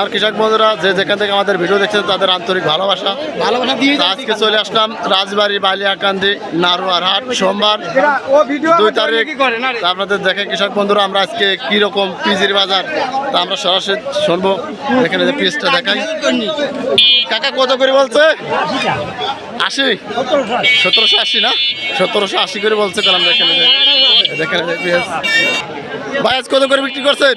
আর কৃষক বন্ধুরা যে যেখান থেকে আমাদের ভিডিও দেখছেন তাদের আন্তরিক ভালোবাসা। ভালোবাসা দিয়ে আজকে চলে আসলাম রাজবাড়ি বালিয়াকান্দি নারুয়ার হাট সোমবার দুই তারিখ। আপনাদের দেখে কৃষক বন্ধুরা আমরা আজকে কি রকম পিজির বাজার? তা আমরা সরাসরি শুনব। এখানে যে পিসটা দেখাই। কাকা কত করে বলছে? আশি? সতেরোশো আশি না? সতেরোশো আশি করে বলছে দেখেন এই যে দেখেন ভাই আজ কত করে বিক্রি করছেন?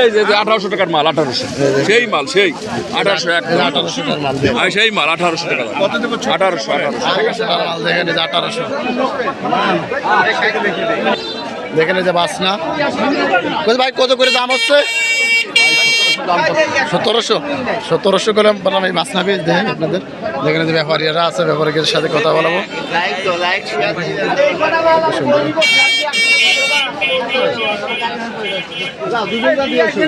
এই যে- আঠারোশো টাকার মাল আঠারোশো সেই মাল সেই আঠারোশো এক আঠারোশো সেই মাল আঠারোশো টাকা আঠারোশো আঠারোশো দেখেন এই যে আঠারোশো দেখেন এই যে বাস না বলছি ভাই কত করে দাম হচ্ছে সতেরোশো সতেরোশো করে বললাম এই মাছ না বেশ দেখেন আপনাদের দেখেন এই যে ব্যাপারীরা আছে ব্যাপারীদের সাথে কথা বলাবো সুন্দর দেখে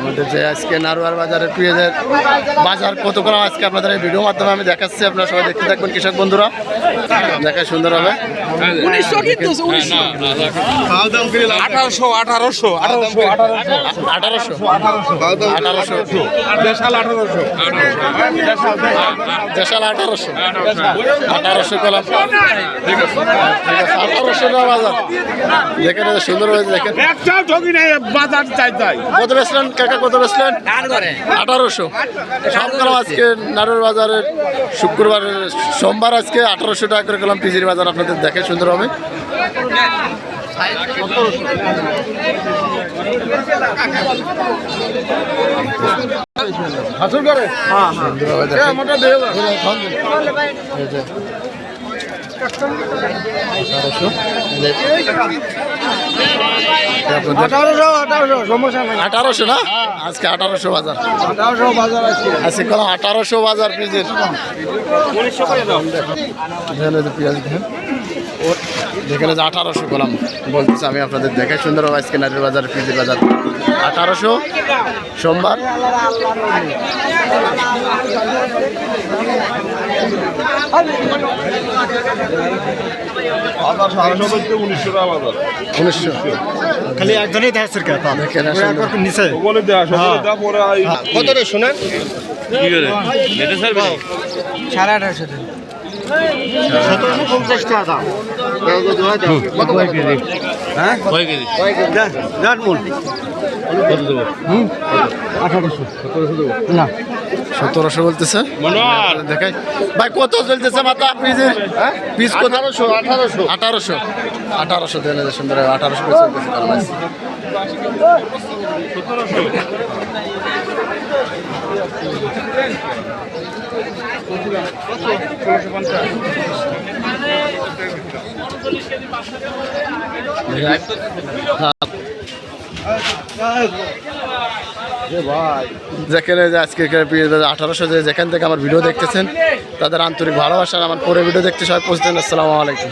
আমাদের যে আজকে নারুয়ার বাজারের পেঁয়াজের বাজার কত করে আজকে আপনাদের এই ভিডিওর মাধ্যমে আমি দেখাচ্ছি। আপনারা সবাই দেখতে থাকবেন কৃষক বন্ধুরা। দেখা সুন্দর হবে। আঠারোশো আঠারোশো আঠারোশো। আঠারোশো। আঠারোশো। দেশাল আঠারোশো। আঠারোশো। আঠারোশো কলাম। ঠিক আছে আঠারোশো টাকা বাজার। দেখেন সুন্দর হয়েছে দেখেন। বাজার চাই চাই। কত কাকা কত বেচলেন? আঠারোশো। সব আজকে নাড়ুর বাজারের শুক্রবার সোমবার আজকে আঠারোশো টাকা করে কলাম পিজির বাজার আপনাদের দেখে সুন্দর হবে। আঠারোশো। আঠারোশো না? আজকে আঠারোশো বাজার। আজকে। কোনো আঠারোশো বাজার পিজের। পেঁয়াজ দেখেন। ও দেখেন যে আঠারোশো কলাম বলতেছি আমি আপনাদের দেখে সুন্দর আজকে নারীর বাজার পিজের বাজার। আঠারোশো সোমবার। খালি একজনই নিচে। কত রে শোনেন? সাড়ে আঠারোশো সতেরোশো পঞ্চাশ টাকা। দাম হ্যাঁ না সতেরোশো বলতেছে? দেখাই। ভাই কত চলতেছে মাথা পিজের পিস কত? আঠারোশো আঠারোশো। আঠারোশো। আঠারোশো দেন সুন্দর আঠারোশো করে চলতেছে কারণ আজকে। যেখানে আজকে আঠারোশো যেখান থেকে আমার ভিডিও দেখতেছেন, তাদের আন্তরিক ভালোবাসা আমার পরে ভিডিও দেখতে সবাই পৌঁছতেন আসসালামু আলাইকুম।